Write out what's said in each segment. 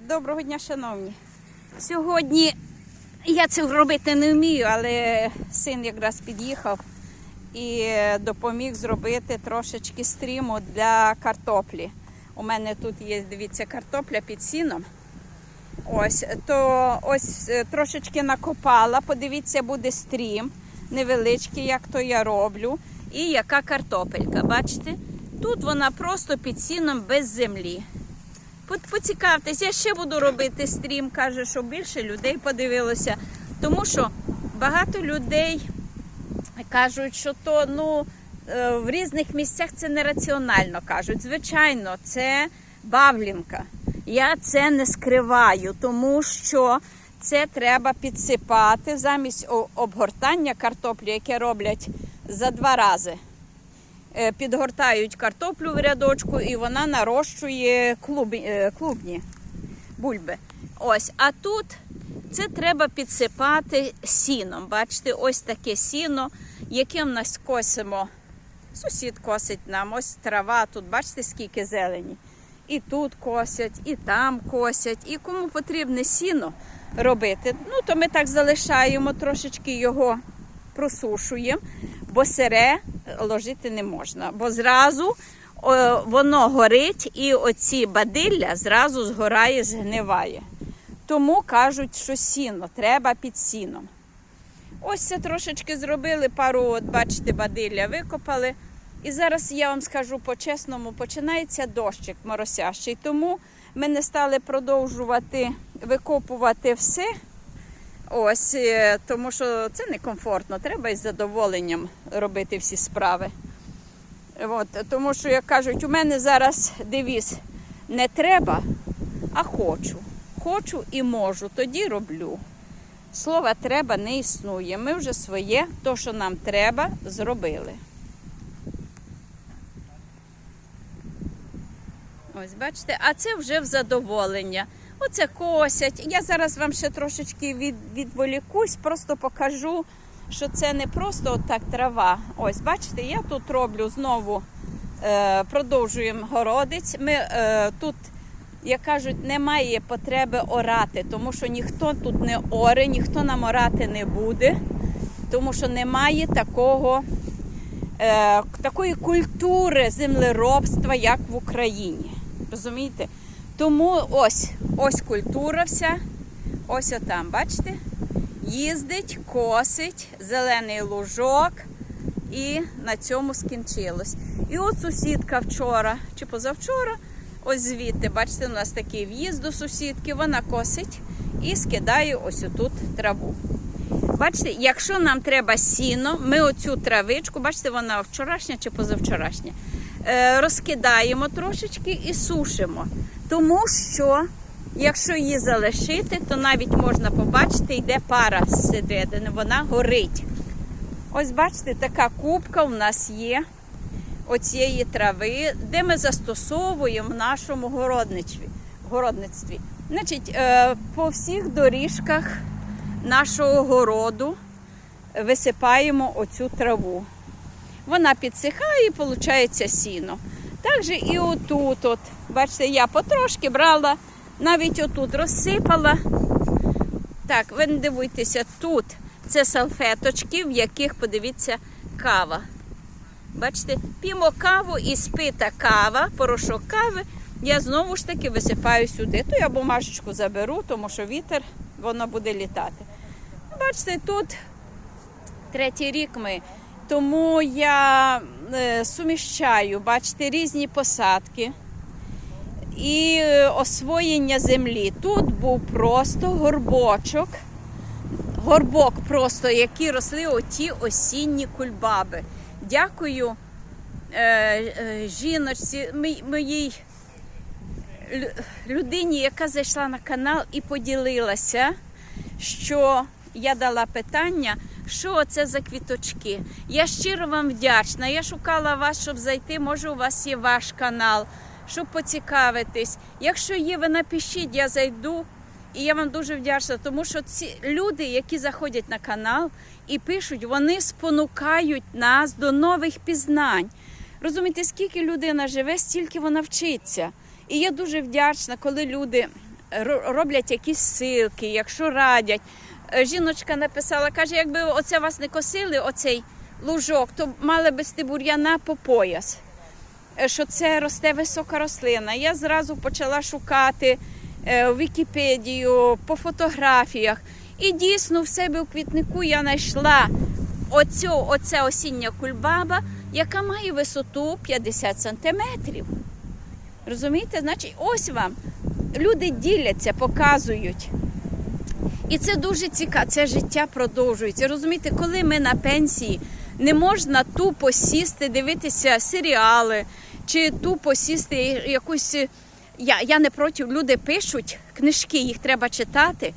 Доброго дня, шановні. Сьогодні я це робити не вмію, але син якраз під'їхав і допоміг зробити трошечки стріму для картоплі. У мене тут є, дивіться, картопля під сіном. Ось, то ось е, трошечки накопала. Подивіться, буде стрім невеличкий, як то я роблю. І яка картопелька. Бачите? Тут вона просто під сіном без землі. Поцікавтесь, я ще буду робити стрім, каже, щоб більше людей подивилося. Тому що багато людей кажуть, що то ну, е, в різних місцях це нераціонально кажуть. Звичайно, це бавлінка. Я це не скриваю, тому що це треба підсипати замість обгортання картоплі, яке роблять за два рази. Е, Підгортають картоплю в рядочку і вона нарощує клуб, е, клубні бульби. Ось, а тут це треба підсипати сіном. Бачите, ось таке сіно, яким нас косимо. Сусід косить нам, ось трава, тут бачите, скільки зелені. І тут косять, і там косять. І кому потрібне сіно робити, ну то ми так залишаємо, трошечки його просушуємо, бо сире ложити не можна, бо зразу о, воно горить і оці бадилля зразу згорає, згниває. Тому кажуть, що сіно треба під сіном. Ось це трошечки зробили, пару, от бачите, бадилля викопали. І зараз я вам скажу по-чесному, починається дощик моросящий. Тому ми не стали продовжувати викопувати все. Ось, е, тому що це некомфортно, треба із задоволенням робити всі справи. От, тому що, як кажуть, у мене зараз девіз не треба, а хочу. Хочу і можу, тоді роблю. Слова треба не існує. Ми вже своє, то, що нам треба, зробили. Ось, бачите, а це вже в задоволення. Оце косять. Я зараз вам ще трошечки від, відволікусь, просто покажу, що це не просто так трава. Ось, бачите, я тут роблю знову, е, продовжуємо городець. Ми е, тут, як кажуть, немає потреби орати, тому що ніхто тут не оре, ніхто нам орати не буде, тому що немає такого, е, такої культури землеробства, як в Україні. Розумієте? Тому ось, ось культура вся, ось отам, бачите? Їздить, косить, зелений лужок, і на цьому скінчилось. І от сусідка вчора чи позавчора, ось звідти, бачите, у нас такий в'їзд до сусідки, вона косить і скидає ось отут траву. Бачите, якщо нам треба сіно, ми оцю травичку, бачите, вона вчорашня чи позавчорашня, е, розкидаємо трошечки і сушимо. Тому що, якщо її залишити, то навіть можна побачити, йде пара зсередини, вона горить. Ось бачите, така кубка у нас є оцієї трави, де ми застосовуємо в нашому городництві. Значить, е, по всіх доріжках нашого городу висипаємо оцю траву. Вона підсихає і виходить сіно. Так і отут, от, бачите, я потрошки брала, навіть отут розсипала. Так, ви не дивуйтеся, тут це салфеточки, в яких, подивіться, кава. Бачите, п'ємо каву і спита кава, порошок кави. Я знову ж таки висипаю сюди. То я бумажечку заберу, тому що вітер, воно буде літати. Бачите, тут третій рік ми. Тому я суміщаю, бачите, різні посадки і е, освоєння землі. Тут був просто горбочок, горбок просто, які росли оті осінні кульбаби. Дякую е, е, жіночці, моїй людині, яка зайшла на канал і поділилася, що я дала питання, що це за квіточки. Я щиро вам вдячна. Я шукала вас, щоб зайти. Може, у вас є ваш канал, щоб поцікавитись. Якщо є, ви напишіть, я зайду. І я вам дуже вдячна, тому що ці люди, які заходять на канал і пишуть, вони спонукають нас до нових пізнань. Розумієте, скільки людина живе, стільки вона вчиться. І я дуже вдячна, коли люди роблять якісь силки, якщо радять. Е, Жіночка написала, каже, якби оце вас не косили, оцей лужок, то мали би сти бур'яна по пояс. Е, Що це росте висока рослина. Я зразу почала шукати е, Вікіпедію, по фотографіях. І дійсно в себе у квітнику я знайшла оцю, оце осіння кульбаба, яка має висоту 50 сантиметрів. Розумієте? Значить, ось вам люди діляться, показують. І це дуже цікаво, це життя продовжується. Розумієте, коли ми на пенсії, не можна тупо сісти, дивитися серіали чи тупо сісти якусь. Я, я не проти, люди пишуть книжки, їх треба читати,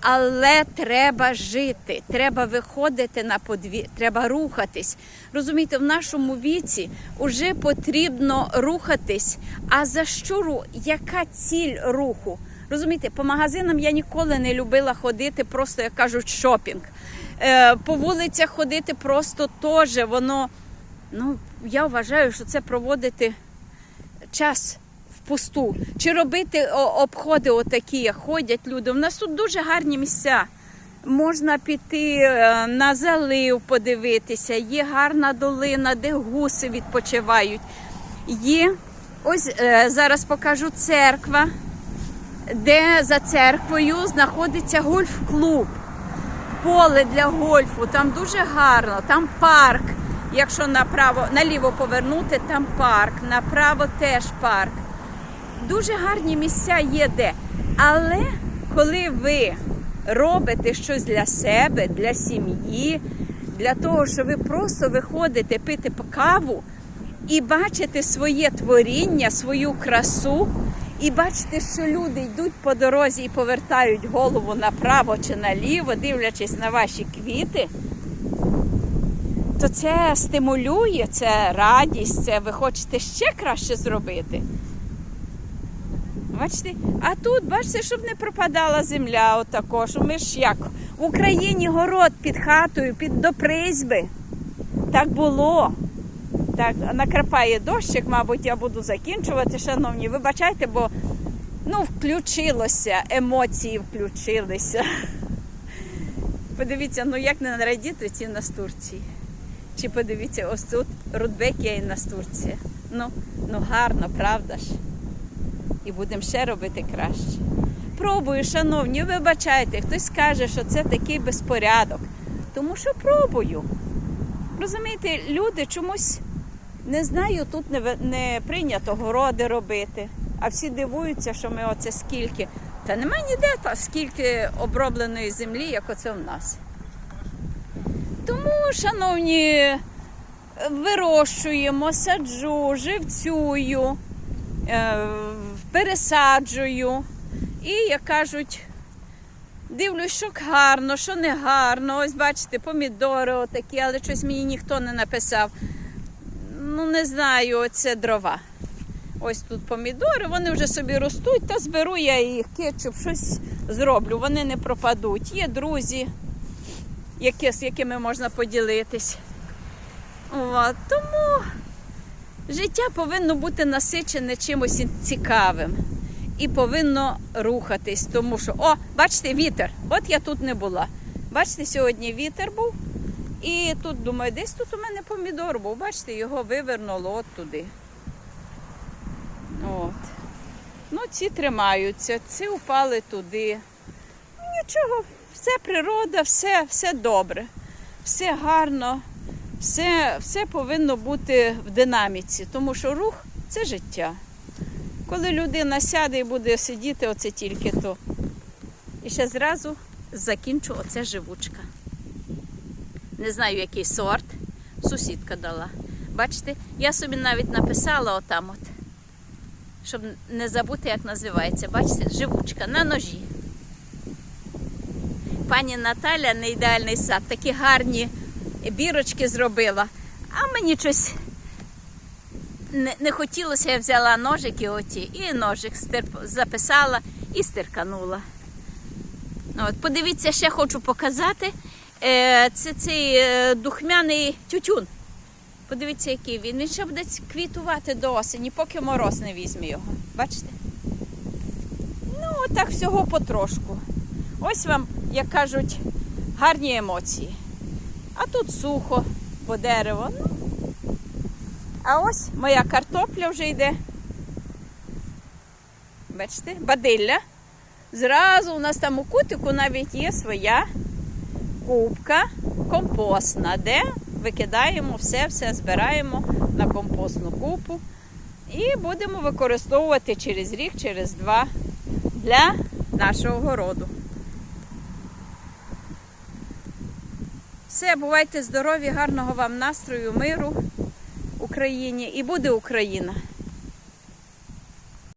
але треба жити, треба виходити на подвір, треба рухатись. Розумієте, в нашому віці вже потрібно рухатись. А за що ру? Яка ціль руху? Розумієте, по магазинам я ніколи не любила ходити, просто як кажуть, шопінг. Е, по вулицях ходити просто теж воно. Ну, я вважаю, що це проводити час впусту. Чи робити обходи, отакі, як ходять люди. У нас тут дуже гарні місця. Можна піти е, на залив, подивитися. Є гарна долина, де гуси відпочивають. Є ось е, зараз покажу церква, де за церквою знаходиться гольф-клуб поле для гольфу, там дуже гарно, там парк. Якщо направо, наліво повернути, там парк, направо теж парк. Дуже гарні місця є де. Але коли ви робите щось для себе, для сім'ї, для того, що ви просто виходите пити каву і бачите своє творіння, свою красу, і бачите, що люди йдуть по дорозі і повертають голову направо чи наліво, дивлячись на ваші квіти, то це стимулює, це радість, це ви хочете ще краще зробити. Бачите? А тут, бачите, щоб не пропадала земля отако, що ми ж як в Україні город під хатою, під до призьби. Так було. Так, накрапає дощик, мабуть, я буду закінчувати, шановні. Вибачайте, бо ну, включилося, емоції включилися. Подивіться, ну як не радіти ці настурції. Чи подивіться, ось тут Рудбекія і Настурція. Ну, ну гарно, правда ж? І будемо ще робити краще. Пробую, шановні, вибачайте, хтось скаже, що це такий безпорядок. Тому що пробую. Розумієте, люди чомусь не знаю, тут не, не прийнято городи робити. А всі дивуються, що ми оце скільки. Та немає ніде та скільки обробленої землі, як оце в нас. Тому, шановні, вирощуємо, саджу, живцюю, е, пересаджую. І, як кажуть, дивлюсь, що гарно, що не гарно. Ось бачите, помідори отакі, але щось мені ніхто не написав. Ну, не знаю, це дрова. Ось тут помідори, вони вже собі ростуть, та зберу я їх, кетчуп, щось зроблю. Вони не пропадуть. Є друзі, які, з якими можна поділитись. От, тому життя повинно бути насичене чимось цікавим. І повинно рухатись, тому що, о, бачите, вітер. От я тут не була. Бачите, сьогодні вітер був. І тут, думаю, десь тут у мене помідор був. Бачите, його вивернуло от туди. От. Ну, ці тримаються, ці упали туди. Ну, Нічого, все природа, все, все добре, все гарно, все, все повинно бути в динаміці, тому що рух це життя. Коли людина сяде і буде сидіти, оце тільки то. І ще зразу закінчу оце живучка. Не знаю, який сорт. Сусідка дала. Бачите, я собі навіть написала отам от, щоб не забути, як називається. Бачите, живучка на ножі. Пані Наталя не ідеальний сад. Такі гарні бірочки зробила. А мені щось не, не хотілося, я взяла ножики оті і ножик стерп... записала і стирканула. От, подивіться, ще хочу показати. Е, це цей е, духмяний тютюн. Подивіться, який він. Він ще буде квітувати до осені, поки мороз не візьме його. Бачите? Ну, отак всього потрошку. Ось вам, як кажуть, гарні емоції. А тут сухо, бо дерево. Ну. А ось моя картопля вже йде. Бачите, бадилля. Зразу у нас там у кутику навіть є своя кубка компостна, де викидаємо все, все збираємо на компостну купу і будемо використовувати через рік, через два для нашого городу. Все, бувайте здорові, гарного вам настрою, миру Україні і буде Україна!